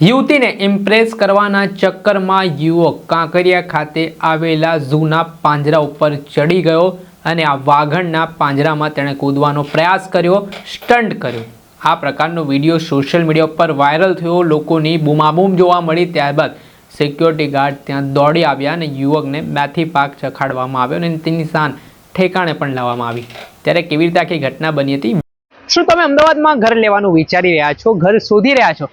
યુવતીને ઇમ્પ્રેસ કરવાના ચક્કરમાં યુવક કાંકરિયા ખાતે આવેલા ઝૂના પાંજરા ઉપર ચડી ગયો અને આ વાઘણના પાંજરામાં તેણે કૂદવાનો પ્રયાસ કર્યો સ્ટન્ટ કર્યો. આ પ્રકારનો વીડિયો સોશિયલ મીડિયા ઉપર વાયરલ થયો, લોકોની બૂમાબૂમ જોવા મળી. ત્યારબાદ સિક્યોરિટી ગાર્ડ ત્યાં દોડી આવ્યા અને યુવકને મેથી પાક ચખાડવામાં આવ્યો અને તેની શાન ઠેકાણે પણ લાવવામાં આવી. ત્યારે કેવી રીતે આખી ઘટના બની હતી? શું તમે અમદાવાદમાં ઘર લેવાનું વિચારી રહ્યા છો? ઘર શોધી રહ્યા છો?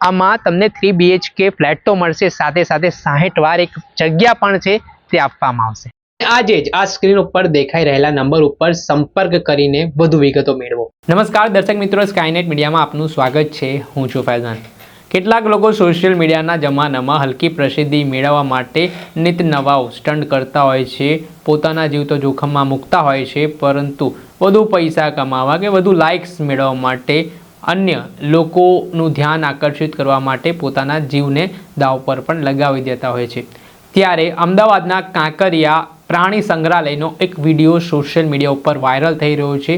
આમાં તમને થ્રી બીએચકે ફ્લેટ તો મળશે સાથે સાથે સાહીઠ વાર એક જગ્યા પણ છે તે આપવામાં આવશે. આજે જ આ સ્ક્રીન ઉપર દેખાઈ રહેલા નંબર ઉપર સંપર્ક કરીને વધુ વિગતો મેળવો. નમસ્કાર દર્શક મિત્રો સ્કાયનેટ મીડિયામાં આપનું સ્વાગત છે. હું છું ફૈઝાન. કેટલાક લોકો સોશિયલ મીડિયાના જમાનામાં હલકી પ્રસિદ્ધિ મેળવવા માટે નિત નવાઓ સ્ટન્ટ કરતા હોય છે પોતાના જીવ તો જોખમમાં મૂકતા હોય છે પરંતુ વધુ પૈસા કમાવા કે વધુ લાઇક્સ મેળવવા માટે અન્ય લોકોનું ધ્યાન આકર્ષિત કરવા માટે પોતાના જીવને દાવ પર પણ લગાવી દેતા હોય છે. ત્યારે અમદાવાદના કાંકરિયા પ્રાણી સંગ્રહાલયનો એક વીડિયો સોશિયલ મીડિયા ઉપર વાયરલ થઈ રહ્યો છે,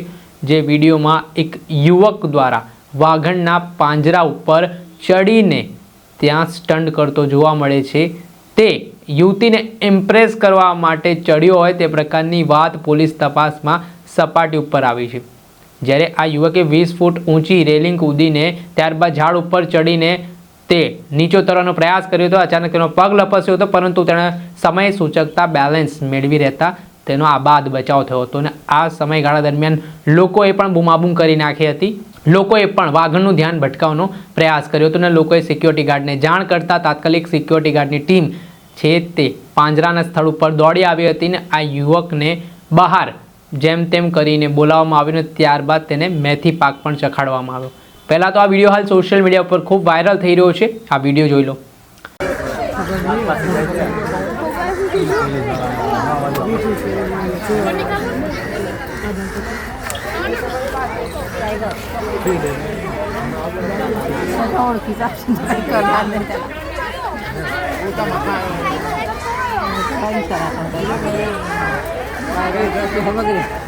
જે વિડીયોમાં એક યુવક દ્વારા વાઘણના પાંજરા ઉપર ચડીને ત્યાં સ્ટન્ટ કરતો જોવા મળે છે. તે યુવતીને ઇમ્પ્રેસ કરવા માટે ચડ્યો હોય તે પ્રકારની વાત પોલીસ તપાસમાં સપાટી ઉપર આવી છે. જ્યારે આ યુવકે વીસ ફૂટ ઊંચી રેલિંગ કૂદીને ત્યારબાદ ઝાડ ઉપર ચડીને તે નીચો તરવાનો પ્રયાસ કર્યો હતો. અચાનક તેનો પગ લપસ્યો હતો, પરંતુ તેણે સમય સૂચકતા બેલેન્સ મેળવી રહેતા તેનો આબાદ બચાવ થયો હતો અને આ સમયગાળા દરમિયાન લોકોએ પણ બૂમાબૂમ કરી નાખી હતી. લોકોએ પણ વાઘણનું ધ્યાન ભટકાવવાનો પ્રયાસ કર્યો હતો અને લોકોએ સિક્યોરિટી ગાર્ડને જાણ કરતા તાત્કાલિક સિક્યોરિટી ગાર્ડની ટીમ છે તે પાંજરાના સ્થળ ઉપર દોડી આવી હતી ને આ યુવકને બહાર જેમ તેમ કરીને બોલાવવામાં આવ્યો ને ત્યારબાદ તેને મેથી પાક પણ ચખાડવામાં આવ્યો. પહેલાં તો આ વીડિયો હાલ સોશિયલ મીડિયા ઉપર ખૂબ વાયરલ થઈ રહ્યો છે. આ વીડિયો જોઈ લો.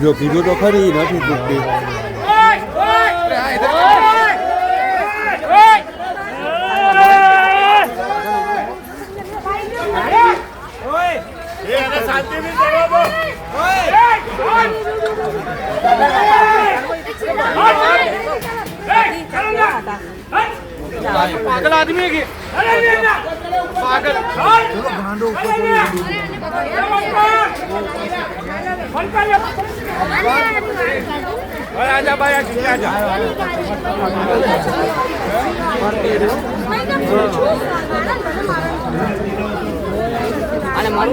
જો કીધું તો ખરી નથી તૂટતી પાગલ આદમી પાગલ. ગાંડો ઉપર આજા ભાઈ આજા અને મન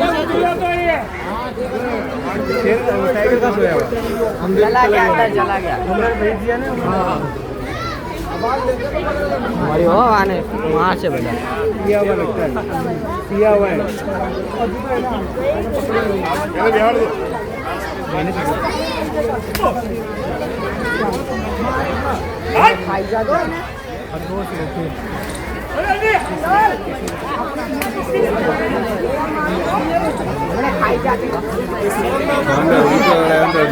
જલા ગયા અંદર જલા ગયા હમણાં ભાઈ ગયા ને હા મારી હો આને માં છે બધા પિયાવા લગતા પિયાવા એને બેહાડ દો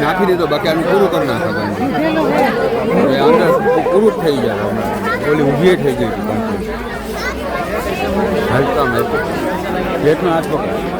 નાખી દીધો બાકી આનું પૂરું કરી નાખે અંદર પૂરું થઈ જાય. ઓલી ઊભી થઈ ગઈ હતી કંકુ. હાલતા હાલતા હાથ પકડ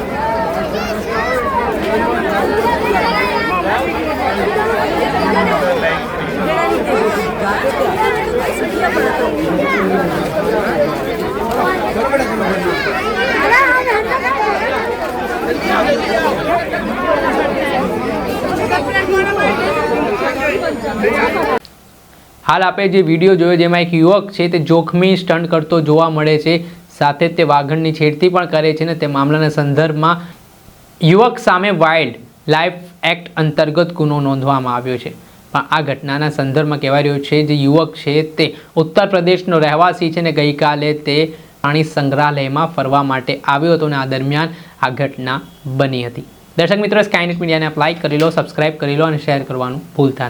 હાલ આપણે જે વીડિયો જોયો જેમાં એક યુવક છે તે જોખમી સ્ટન્ટ કરતો જોવા મળે છે, સાથે તે વાઘણની છેડતી પણ કરે છે ને તે મામલાના સંદર્ભમાં યુવક સામે વાઇલ્ડ લાઈફ એક્ટ અંતર્ગત ગુનો નોંધવામાં આવ્યો છે. પણ આ ઘટનાના સંદર્ભમાં કહેવાય રહ્યું છે જે યુવક છે તે ઉત્તર પ્રદેશનો રહેવાસી છે ને ગઈકાલે તે પ્રાણી સંગ્રહાલયમાં ફરવા માટે આવ્યો હતો અને આ દરમિયાન આ ઘટના બની હતી. દર્શક મિત્રો સ્કાયનેટ મીડિયાને લાઇક કરી લો સબસ્ક્રાઇબ કરી લો અને શેર કરવાનું ભૂલતા નહીં.